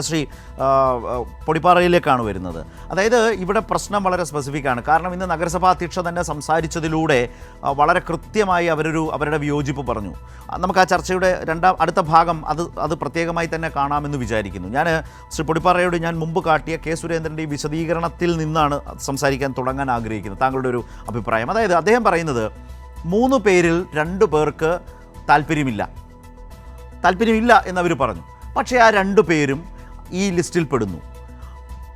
ശ്രീ പൊടിപ്പാറയിലേക്കാണ് വരുന്നത്. അതായത് ഇവിടെ പ്രശ്നം വളരെ സ്പെസിഫിക് ആണ്. കാരണം ഇന്ന് നഗരസഭാ അധ്യക്ഷ തന്നെ സംസാരിച്ചതിലൂടെ വളരെ കൃത്യമായി അവരൊരു അവരുടെ വിയോജിപ്പ് പറഞ്ഞു. നമുക്ക് ആ ചർച്ചയുടെ രണ്ടാം അടുത്ത ഭാഗം അത് അത് പ്രത്യേകമായി തന്നെ കാണാമെന്ന് വിചാരിക്കുന്നു. ഞാൻ ശ്രീ പൊടിപ്പാറയോട് ഞാൻ മുമ്പ് കാട്ടിയ കെ സുരേന്ദ്രന്റെ ഈ വിശദീകരണത്തിൽ നിന്നാണ് സംസാരിക്കാൻ തുടങ്ങാൻ ആഗ്രഹിക്കുന്നത്. താങ്കളുടെ ഒരു അഭിപ്രായം. അതായത് അദ്ദേഹം പറയുന്നത് മൂന്ന് പേരിൽ രണ്ട് പേർക്ക് താല്പര്യമില്ല. താല്പര്യമില്ല എന്നവർ പറഞ്ഞു. പക്ഷേ ആ രണ്ട് പേരും ഈ ലിസ്റ്റിൽ പെടുന്നു.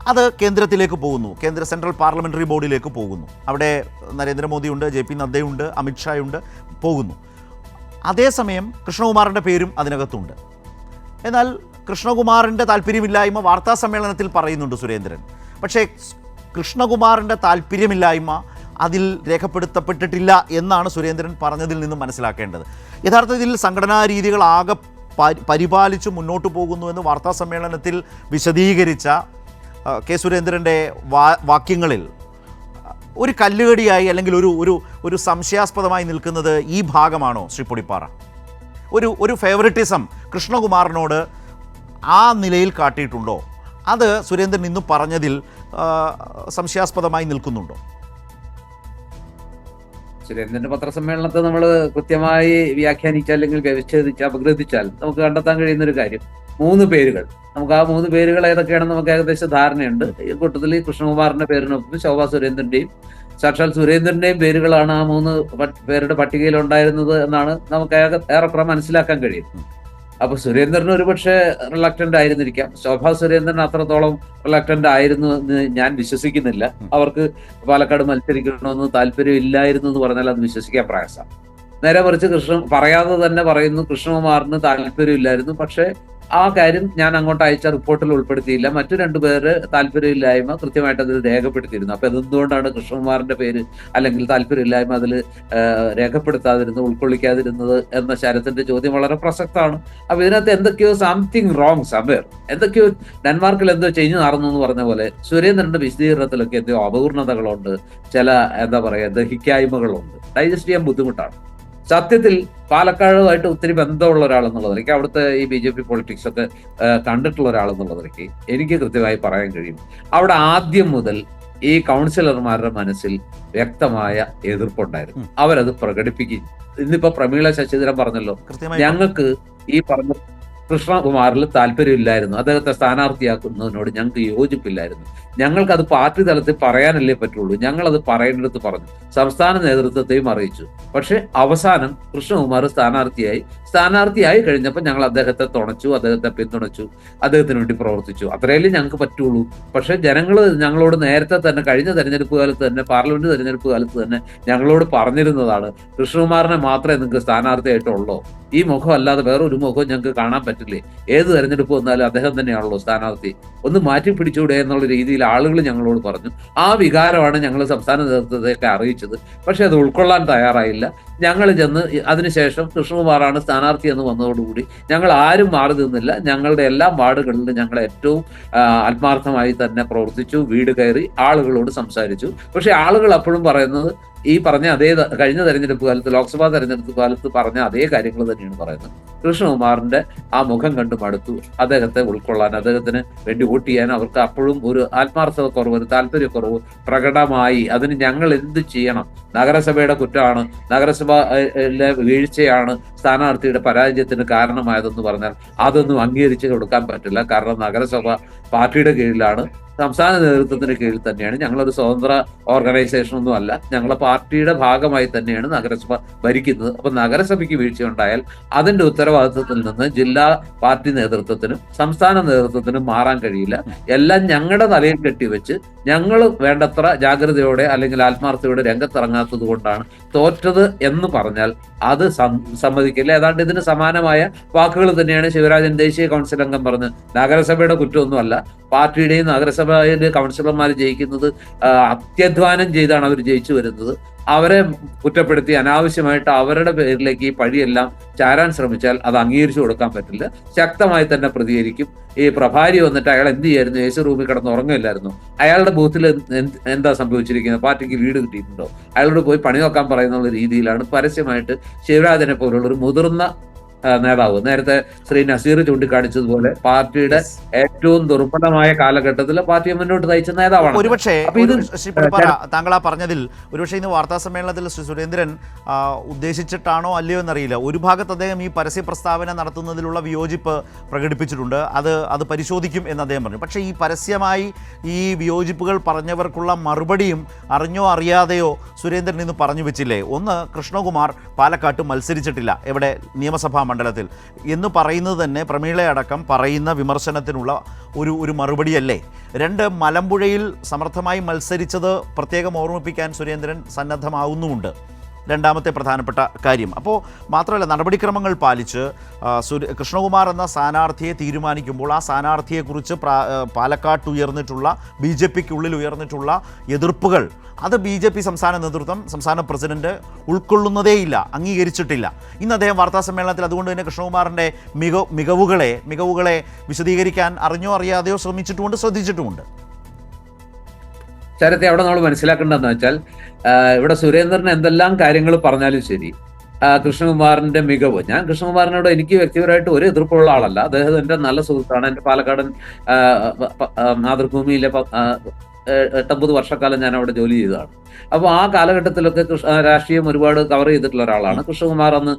അത് കേന്ദ്രത്തിലേക്ക് പോകുന്നു. കേന്ദ്ര സെൻട്രൽ പാർലമെന്ററി ബോർഡിലേക്ക് പോകുന്നു. അവിടെ നരേന്ദ്രമോദിയുണ്ട് ജെ പി നദ്ദയുണ്ട് അമിത്ഷായുണ്ട് പോകുന്നു. അതേസമയം കൃഷ്ണകുമാറിന്റെ പേരും അതിനകത്തുണ്ട്. എന്നാൽ കൃഷ്ണകുമാറിന്റെ താല്പര്യമില്ലായ്മ വാർത്താ സമ്മേളനത്തിൽ പറയുന്നുണ്ട് സുരേന്ദ്രൻ. പക്ഷേ കൃഷ്ണകുമാറിന്റെ താല്പര്യമില്ലായ്മ അതിൽ രേഖപ്പെടുത്തപ്പെട്ടിട്ടില്ല എന്നാണ് സുരേന്ദ്രൻ പറഞ്ഞതിൽ നിന്നും മനസ്സിലാക്കേണ്ടത്. യഥാർത്ഥത്തിൽ സംഘടനാ രീതികൾ ആകെ പരിപാലിച്ച് മുന്നോട്ട് പോകുന്നു എന്ന് വാർത്താ സമ്മേളനത്തിൽ വിശദീകരിച്ച കെ സുരേന്ദ്രന്റെ വാക്യങ്ങളിൽ ഒരു കല്ലുകടിയായി അല്ലെങ്കിൽ ഒരു ഒരു ഒരു സംശയാസ്പദമായി നിൽക്കുന്നത് ഈ ഭാഗമാണോ ശ്രീ പൊടിപ്പാറ? ഒരു ഒരു ഫേവറിറ്റിസം കൃഷ്ണകുമാറിനോട് ആ നിലയിൽ കാട്ടിയിട്ടുണ്ടോ? അത് സുരേന്ദ്രൻ ഇന്ന് പറഞ്ഞതിൽ സംശയാസ്പദമായി നിൽക്കുന്നുണ്ടോ? സുരേന്ദ്രന്റെ പത്രസമ്മേളനത്തെ നമ്മൾ കൃത്യമായി വ്യാഖ്യാനിച്ചാൽ അല്ലെങ്കിൽ വ്യവച്ഛേദിച്ച് അപഗ്രഥിച്ചാൽ നമുക്ക് കണ്ടെത്താൻ കഴിയുന്ന ഒരു കാര്യം. മൂന്ന് പേരുകൾ. നമുക്ക് ആ മൂന്ന് പേരുകൾ ഏതൊക്കെയാണെന്ന് നമുക്ക് ഏകദേശം ധാരണയുണ്ട്. ഈ കൂട്ടത്തിൽ കൃഷ്ണകുമാറിന്റെ പേരിനൊപ്പം ശോഭാ സുരേന്ദ്രന്റെയും സാക്ഷാൽ സുരേന്ദ്രന്റെയും പേരുകളാണ് ആ മൂന്ന് പേരുടെ പട്ടികയിൽ ഉണ്ടായിരുന്നത് എന്നാണ് നമുക്ക് ഏറെക്കുറെ മനസ്സിലാക്കാൻ കഴിയും അപ്പൊ സുരേന്ദ്രൻ ഒരുപക്ഷെ റിലക്റ്റന്റ് ആയിരുന്നിരിക്കാം. ശോഭാ സുരേന്ദ്രൻ അത്രത്തോളം റിലക്റ്റന്റ് ആയിരുന്നു എന്ന് ഞാൻ വിശ്വസിക്കുന്നില്ല. അവർക്ക് പാലക്കാട് മത്സരിക്കണമെന്ന് താല്പര്യം ഇല്ലായിരുന്നു എന്ന് പറഞ്ഞാൽ അത് വിശ്വസിക്കാൻ പ്രയാസം നേരെ മറിച്ച് കൃഷ്ണ പറയാതെ തന്നെ പറയുന്നു കൃഷ്ണകുമാറിന് താല്പര്യമില്ലായിരുന്നു. പക്ഷെ ആ കാര്യം ഞാൻ അങ്ങോട്ട് അയച്ച റിപ്പോർട്ടിൽ ഉൾപ്പെടുത്തിയില്ല. മറ്റു രണ്ടുപേര് താല്പര്യമില്ലായ്മ കൃത്യമായിട്ട് അതിൽ രേഖപ്പെടുത്തിയിരുന്നു. അപ്പൊ എന്തുകൊണ്ടാണ് കൃഷ്ണകുമാറിന്റെ പേര് അല്ലെങ്കിൽ താല്പര്യമില്ലായ്മ അതിൽ രേഖപ്പെടുത്താതിരുന്നത് ഉൾക്കൊള്ളിക്കാതിരുന്നത് എന്ന ശരത്തിന്റെ ചോദ്യം വളരെ പ്രസക്തമാണ്. അപ്പൊ ഇതിനകത്ത് എന്തൊക്കെയോ സംതിങ് റോങ് സമയർ എന്തൊക്കെയോ ഡെൻമാർക്കിൽ എന്തോ ചെയ്ഞ്ഞു നടന്നു എന്ന് പറഞ്ഞ പോലെ സുരേന്ദ്രന്റെ വിശദീകരണത്തിലൊക്കെ എന്തോ അപൂർണതകളുണ്ട്. ചില എന്താ പറയുക ദഹിക്കായ്മകളുണ്ട്. ഡൈജസ്റ്റ് ചെയ്യാൻ ബുദ്ധിമുട്ടാണ്. സത്യത്തിൽ പാലക്കാടുമായിട്ട് ഒത്തിരി ബന്ധമുള്ള ഒരാളെന്നുള്ളത് എനിക്ക് അവിടുത്തെ ഈ ബി ജെ പി പൊളിറ്റിക്സ് ഒക്കെ കണ്ടിട്ടുള്ള ഒരാളെന്നുള്ളത് എനിക്ക്. എനിക്ക് കൃത്യമായി പറയാൻ കഴിയും. അവിടെ ആദ്യം മുതൽ ഈ കൗൺസിലർമാരുടെ മനസ്സിൽ വ്യക്തമായ എതിർപ്പുണ്ടായിരുന്നു. അവരത് പ്രകടിപ്പിക്കും ഇന്നിപ്പോ പ്രമീള ശശിധരൻ പറഞ്ഞല്ലോ ഞങ്ങൾക്ക് ഈ പറഞ്ഞ കൃഷ്ണകുമാറിൽ താല്പര്യമില്ലായിരുന്നു. അദ്ദേഹത്തെ സ്ഥാനാർത്ഥിയാക്കുന്നതിനോട് ഞങ്ങൾക്ക് യോജിപ്പില്ലായിരുന്നു. ഞങ്ങൾക്ക് അത് പാർട്ടി തലത്തിൽ പറയാനല്ലേ പറ്റുള്ളൂ. ഞങ്ങൾ അത് പറയേണ്ടടുത്ത് പറഞ്ഞു. സംസ്ഥാന നേതൃത്വത്തെയും അറിയിച്ചു. പക്ഷെ അവസാനം കൃഷ്ണകുമാർ സ്ഥാനാർത്ഥിയായി. സ്ഥാനാർത്ഥിയായി കഴിഞ്ഞപ്പോൾ ഞങ്ങൾ അദ്ദേഹത്തെ തുണച്ചു അദ്ദേഹത്തെ പിന്തുണച്ചു അദ്ദേഹത്തിന് വേണ്ടി പ്രവർത്തിച്ചു. അത്രയല്ലേ ഞങ്ങൾക്ക് പറ്റുള്ളൂ. പക്ഷെ ജനങ്ങൾ ഞങ്ങളോട് നേരത്തെ തന്നെ കഴിഞ്ഞ തെരഞ്ഞെടുപ്പ് കാലത്ത് തന്നെ പാർലമെന്റ് തെരഞ്ഞെടുപ്പ് കാലത്ത് തന്നെ ഞങ്ങളോട് പറഞ്ഞിരുന്നതാണ് കൃഷ്ണകുമാറിനെ മാത്രമേ നിങ്ങൾക്ക് സ്ഥാനാർത്ഥിയായിട്ടുള്ളൂ. ഈ മുഖം അല്ലാതെ വേറെ ഒരു മുഖം ഞങ്ങൾക്ക് കാണാൻ പറ്റില്ലേ? ഏത് തെരഞ്ഞെടുപ്പ് വന്നാലും അദ്ദേഹം തന്നെയാണല്ലോ സ്ഥാനാർത്ഥി. ഒന്ന് മാറ്റി പിടിച്ചുകൂടെ എന്നുള്ള രീതിയിൽ ആളുകൾ ഞങ്ങളോട് പറഞ്ഞു. ആ വികാരമാണ് ഞങ്ങൾ സംസ്ഥാന നേതൃത്വത്തെയൊക്കെ അറിയിച്ചത്. പക്ഷെ അത് ഉൾക്കൊള്ളാൻ തയ്യാറായില്ല. ഞങ്ങൾ ചെന്ന് അതിനുശേഷം കൃഷ്ണകുമാറാണ് സ്ഥാനാർത്ഥി എന്ന് വന്നതോടുകൂടി ഞങ്ങൾ ആരും മാറി നിന്നില്ല. ഞങ്ങളുടെ എല്ലാ വാർഡുകളിലും ഞങ്ങൾ ഏറ്റവും ആത്മാർത്ഥമായി തന്നെ പ്രവർത്തിച്ചു. വീട് കയറി ആളുകളോട് സംസാരിച്ചു. പക്ഷെ ആളുകൾ അപ്പോഴും പറയുന്നത് ഈ പറഞ്ഞ അതേ കഴിഞ്ഞ തെരഞ്ഞെടുപ്പ് കാലത്ത് ലോക്സഭാ തെരഞ്ഞെടുപ്പ് കാലത്ത് പറഞ്ഞ അതേ കാര്യങ്ങൾ തന്നെയാണ് പറയുന്നത്. കൃഷ്ണകുമാറിന്റെ ആ മുഖം കണ്ടു മടുത്തു. അദ്ദേഹത്തെ ഉൾക്കൊള്ളാൻ അദ്ദേഹത്തിന് വേണ്ടി വോട്ട് ചെയ്യാൻ അവർക്ക് അപ്പോഴും ഒരു ആത്മാർത്ഥത കുറവ് ഒരു താല്പര്യക്കുറവ് പ്രകടമായി. അതിന് ഞങ്ങൾ എന്ത് ചെയ്യണം? നഗരസഭയുടെ കുറ്റമാണ്. നഗരസഭയിലെ വീഴ്ചയാണ് സ്ഥാനാർത്ഥിയുടെ പരാജയത്തിന് കാരണമായതെന്ന് പറഞ്ഞാൽ അതൊന്നും അംഗീകരിച്ച് കൊടുക്കാൻ പറ്റില്ല. കാരണം നഗരസഭ പാർട്ടിയുടെ കീഴിലാണ്. സംസ്ഥാന നേതൃത്വത്തിന്റെ കീഴിൽ തന്നെയാണ്. ഞങ്ങളൊരു സ്വതന്ത്ര ഓർഗനൈസേഷൻ ഒന്നും അല്ല. ഞങ്ങളെ പാർട്ടിയുടെ ഭാഗമായി തന്നെയാണ് നഗരസഭ ഭരിക്കുന്നത്. അപ്പൊ നഗരസഭയ്ക്ക് വീഴ്ച ഉണ്ടായാൽ അതിന്റെ ഉത്തരവാദിത്വത്തിൽ നിന്ന് ജില്ലാ പാർട്ടി നേതൃത്വത്തിനും സംസ്ഥാന നേതൃത്വത്തിനും മാറാൻ കഴിയില്ല. എല്ലാം ഞങ്ങളുടെ തലയിൽ കെട്ടിവെച്ച് ഞങ്ങൾ വേണ്ടത്ര ജാഗ്രതയോടെ അല്ലെങ്കിൽ ആത്മാർത്ഥയോടെ രംഗത്തിറങ്ങാത്തത് കൊണ്ടാണ് തോറ്റത് എന്ന് പറഞ്ഞാൽ അത് സമ്മതിക്കില്ല. ഏതാണ്ട് ഇതിന് സമാനമായ വാക്കുകൾ തന്നെയാണ് ശിവരാജൻ ദേശീയ കൗൺസിൽ അംഗം പറഞ്ഞത് നഗരസഭയുടെ കുറ്റമൊന്നുമല്ല പാർട്ടിയുടെയും നഗരസഭയിലെ കൗൺസിലർമാർ ജയിക്കുന്നത് അത്യധ്വാനം ചെയ്താണ് അവർ ജയിച്ചു വരുന്നത്. അവരെ കുറ്റപ്പെടുത്തി അനാവശ്യമായിട്ട് അവരുടെ പേരിലേക്ക് ഈ പഴിയെല്ലാം ചാരാൻ ശ്രമിച്ചാൽ അത് അംഗീകരിച്ചു കൊടുക്കാൻ പറ്റില്ല. ശക്തമായി തന്നെ പ്രതികരിക്കും. ഈ പ്രഭാരി വന്നിട്ട് അയാൾ എന്ത് ചെയ്യായിരുന്നു? യേശു റൂമിൽ കിടന്ന് ഉറങ്ങില്ലായിരുന്നു അയാളുടെ ബൂത്തിൽ എന്ത് സംഭവിച്ചിരിക്കുന്നത്? പാർട്ടിക്ക് വീട് കിട്ടിയിട്ടുണ്ടോ? അയാളോട് പോയി പണി നോക്കാൻ പറയുന്ന രീതിയിലാണ് പരസ്യമായിട്ട് ശിവരാജനെ പോലുള്ള ഒരു മുതിർന്ന നേതാവ്. നേരത്തെ ശ്രീ നസീർ ചൂണ്ടിക്കാണിച്ചതുപോലെ പാർട്ടിയുടെ ഏറ്റവും ദുർബലമായ കാലഘട്ടത്തിൽ പാർട്ടിയെ മുന്നോട്ട് നയിച്ച നേതാവാണ്. ഒരുപക്ഷെ താങ്കൾ ആ പറഞ്ഞതിൽ ഒരുപക്ഷെ ഇന്ന് വാർത്താ സമ്മേളനത്തിൽ ശ്രീ സുരേന്ദ്രൻ ഉദ്ദേശിച്ചിട്ടാണോ അല്ലയോ എന്നറിയില്ല. ഒരു ഭാഗത്ത് അദ്ദേഹം ഈ പരസ്യ പ്രസ്താവന നടത്തുന്നതിലുള്ള വിയോജിപ്പ് പ്രകടിപ്പിച്ചിട്ടുണ്ട്. അത് അത് പരിശോധിക്കും എന്ന് അദ്ദേഹം പറഞ്ഞു. പക്ഷേ ഈ പരസ്യമായി ഈ വിയോജിപ്പുകൾ പറഞ്ഞവർക്കുള്ള മറുപടിയും അറിഞ്ഞോ അറിയാതെയോ സുരേന്ദ്രൻ ഇന്ന് പറഞ്ഞു വെച്ചില്ലേ? ഒന്ന് കൃഷ്ണകുമാർ പാലക്കാട്ട് മത്സരിച്ചിട്ടില്ല. എവിടെ? നിയമസഭാ മണ്ഡലത്തിൽ. എന്ന് പറയുന്നത് തന്നെ പ്രമീളയടക്കം പറയുന്ന വിമർശനത്തിനുള്ള ഒരു ഒരു മറുപടിയല്ലേ? രണ്ട് മലമ്പുഴയിൽ സമർത്ഥമായി മത്സരിച്ചത് പ്രത്യേകം ഓർമ്മിപ്പിക്കാൻ സുരേന്ദ്രൻ സന്നദ്ധമാവുന്നുമുണ്ട്. രണ്ടാമത്തെ പ്രധാനപ്പെട്ട കാര്യം. അപ്പോൾ മാത്രമല്ല നടപടിക്രമങ്ങൾ പാലിച്ച് കൃഷ്ണകുമാർ എന്ന സ്ഥാനാർത്ഥിയെ തീരുമാനിക്കുമ്പോൾ ആ സ്ഥാനാർത്ഥിയെക്കുറിച്ച് പാലക്കാട്ട് ഉയർന്നിട്ടുള്ള ബി ജെ പിക്കുള്ളിൽ ഉയർന്നിട്ടുള്ള എതിർപ്പുകൾ അത് ബി ജെ പി സംസ്ഥാന നേതൃത്വം സംസ്ഥാന പ്രസിഡന്റ് ഉൾക്കൊള്ളുന്നതേയില്ല അംഗീകരിച്ചിട്ടില്ല. ഇന്ന് അദ്ദേഹം വാർത്താ സമ്മേളനത്തിൽ അതുകൊണ്ട് തന്നെ കൃഷ്ണകുമാറിന്റെ മികവ് മികവുകളെ മികവുകളെ വിശദീകരിക്കാൻ അറിഞ്ഞോ അറിയാതെയോ ശ്രമിച്ചിട്ടുമുണ്ട് ശ്രദ്ധിച്ചിട്ടുമുണ്ട്. ചരത്തെ അവിടെ നമ്മൾ മനസ്സിലാക്കേണ്ടതെന്ന് വെച്ചാൽ ഇവിടെ സുരേന്ദ്രൻ എന്തെല്ലാം കാര്യങ്ങൾ പറഞ്ഞാലും ശരി കൃഷ്ണകുമാറിന്റെ മികവ്. ഞാൻ കൃഷ്ണകുമാറിനോട് എനിക്ക് വ്യക്തിപരമായിട്ട് ഒരു എതിർപ്പുള്ള ആളല്ല. അദ്ദേഹം എന്റെ നല്ല സുഹൃത്താണ്. എന്റെ പാലക്കാടൻ മാതൃഭൂമിയിലെ എട്ടമ്പത് വർഷക്കാലം ഞാൻ അവിടെ ജോലി ചെയ്തതാണ്. അപ്പോൾ ആ കാലഘട്ടത്തിലൊക്കെ രാഷ്ട്രീയം ഒരുപാട് കവർ ചെയ്തിട്ടുള്ള ഒരാളാണ്. കൃഷ്ണകുമാർ അന്ന്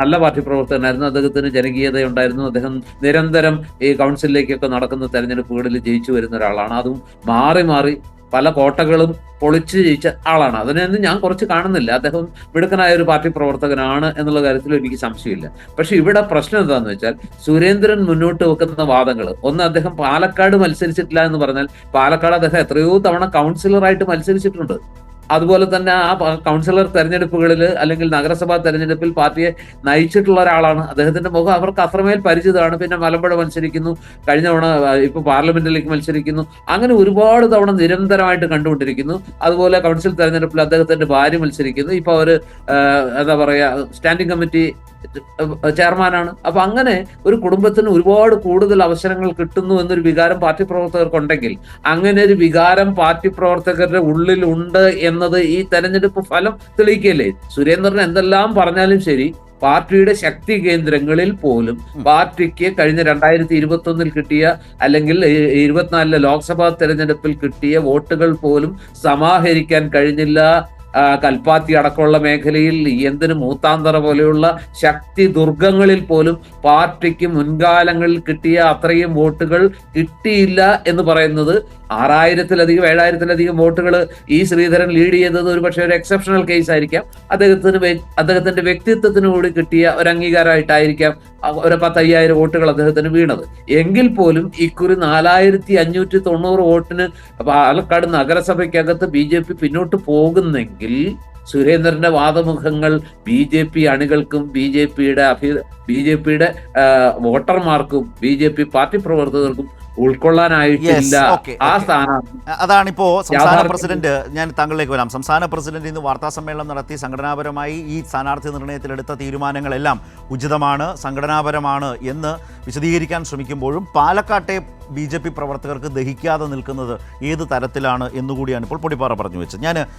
നല്ല പാർട്ടി പ്രവർത്തകനായിരുന്നു. അദ്ദേഹത്തിന് ജനകീയത ഉണ്ടായിരുന്നു. അദ്ദേഹം നിരന്തരം ഈ കൗൺസിലിലേക്കൊക്കെ നടക്കുന്ന തെരഞ്ഞെടുപ്പുകളിൽ ജയിച്ചു വരുന്ന ഒരാളാണ്. അതും മാറി മാറി പല കോട്ടകളും പൊളിച്ച് ജയിച്ച ആളാണ്. അതിനൊന്നും ഞാൻ കുറച്ച് കാണുന്നില്ല. അദ്ദേഹം മിടുക്കനായ ഒരു പാർട്ടി പ്രവർത്തകനാണ് എന്നുള്ള കാര്യത്തിൽ എനിക്ക് സംശയമില്ല. പക്ഷെ ഇവിടെ പ്രശ്നം എന്താണെന്ന് വെച്ചാൽ സുരേന്ദ്രൻ മുന്നോട്ട് വെക്കുന്ന വാദങ്ങൾ ഒന്ന് അദ്ദേഹം പാലക്കാട് മത്സരിച്ചിട്ടില്ല എന്ന് പറഞ്ഞാൽ പാലക്കാട് അദ്ദേഹം എത്രയോ തവണ കൗൺസിലറായിട്ട് മത്സരിച്ചിട്ടുണ്ട്. അതുപോലെ തന്നെ ആ കൗൺസിലർ തെരഞ്ഞെടുപ്പുകളിൽ അല്ലെങ്കിൽ നഗരസഭാ തെരഞ്ഞെടുപ്പിൽ പാർട്ടിയെ നയിച്ചിട്ടുള്ള ഒരാളാണ്. അദ്ദേഹത്തിന്റെ മുഖം അവർക്ക് അത്രമേൽ പരിചിതമാണ്. പിന്നെ മലമ്പുഴ മത്സരിക്കുന്നു. കഴിഞ്ഞ തവണ ഇപ്പൊ പാർലമെന്റിലേക്ക് മത്സരിക്കുന്നു. അങ്ങനെ ഒരുപാട് തവണ നിരന്തരമായിട്ട് കണ്ടുകൊണ്ടിരിക്കുന്നു. അതുപോലെ കൗൺസിൽ തെരഞ്ഞെടുപ്പിൽ അദ്ദേഹത്തിന്റെ ഭാര്യ മത്സരിക്കുന്നു. ഇപ്പൊ അവർ എന്താ പറയാ സ്റ്റാൻഡിംഗ് കമ്മിറ്റി ചെയർമാനാണ്. അപ്പൊ അങ്ങനെ ഒരു കുടുംബത്തിന് ഒരുപാട് കൂടുതൽ അവസരങ്ങൾ കിട്ടുന്നു എന്നൊരു വികാരം പാർട്ടി പ്രവർത്തകർക്കുണ്ടെങ്കിൽ അങ്ങനെ ഒരു വികാരം പാർട്ടി പ്രവർത്തകരുടെ ഉള്ളിൽ ഉണ്ട് എന്നത് ഈ തെരഞ്ഞെടുപ്പ് ഫലം തെളിയിക്കല്ലേ സുരേന്ദ്രൻ എന്തെല്ലാം പറഞ്ഞാലും ശരി പാർട്ടിയുടെ ശക്തി കേന്ദ്രങ്ങളിൽ പോലും പാർട്ടിക്ക് കഴിഞ്ഞ രണ്ടായിരത്തി ഇരുപത്തി ഒന്നിൽ കിട്ടിയ അല്ലെങ്കിൽ ഇരുപത്തിനാലിലെ ലോക്സഭാ തെരഞ്ഞെടുപ്പിൽ കിട്ടിയ വോട്ടുകൾ പോലും സമാഹരിക്കാൻ കഴിഞ്ഞില്ല കൽപ്പാത്തി അടക്കമുള്ള മേഖലയിൽ എന്തിനു മൂത്താന്തറ പോലെയുള്ള ശക്തി ദുർഗങ്ങളിൽ പോലും പാർട്ടിക്ക് മുൻകാലങ്ങളിൽ കിട്ടിയ അത്രയും വോട്ടുകൾ കിട്ടിയില്ല എന്ന് പറയുന്നത് ആറായിരത്തിലധികം ഏഴായിരത്തിലധികം വോട്ടുകൾ ഈ ശ്രീധരൻ ലീഡ് ചെയ്തത് ഒരു പക്ഷേ ഒരു എക്സെപ്ഷണൽ കേസ് ആയിരിക്കാം. അദ്ദേഹത്തിന് അദ്ദേഹത്തിന്റെ വ്യക്തിത്വത്തിനു കൂടി കിട്ടിയ ഒരു അംഗീകാരമായിട്ടായിരിക്കാം ഒരു പത്തയ്യായിരം വോട്ടുകൾ അദ്ദേഹത്തിന് വീണത്. എങ്കിൽ പോലും ഇക്കുറി നാലായിരത്തി അഞ്ഞൂറ്റി തൊണ്ണൂറ് വോട്ടിന് പാലക്കാട് നഗരസഭയ്ക്കകത്ത് ബി ജെ പി പിന്നോട്ട് പോകുന്നെങ്കിൽ സുരേന്ദ്രന്റെ വാദമുഖങ്ങൾ ബി ജെ പി അണികൾക്കും ബി ജെ പിയുടെ അഭി ബി ജെ പിയുടെ വോട്ടർമാർക്കും ബി ജെ പി പാർട്ടി പ്രവർത്തകർക്കും ഉൾക്കൊള്ളാനായിട്ടില്ല ആ. സ്ഥാനം. അതാണിപ്പോ സംസ്ഥാന പ്രസിഡന്റ് ഞാൻ താങ്കളിലേക്ക് വരാം. സംസ്ഥാന പ്രസിഡന്റ് ഇന്ന് വാർത്താ സമ്മേളനം നടത്തി സംഘടനാപരമായി ഈ സ്ഥാനാർത്ഥി നിർണയത്തിലെടുത്ത തീരുമാനങ്ങളെല്ലാം ഉചിതമാണ് സംഘടനാപരമാണ് എന്ന് വിശദീകരിക്കാൻ ശ്രമിക്കുമ്പോഴും പാലക്കാട്ടെ ബി ജെ പി പ്രവർത്തകർക്ക് ദഹിക്കാതെ നിൽക്കുന്നത് ഏത് തരത്തിലാണ് എന്നുകൂടിയാണ് ഇപ്പോൾ പൊടിപ്പാറ പറഞ്ഞു വെച്ചത്. ഞാൻ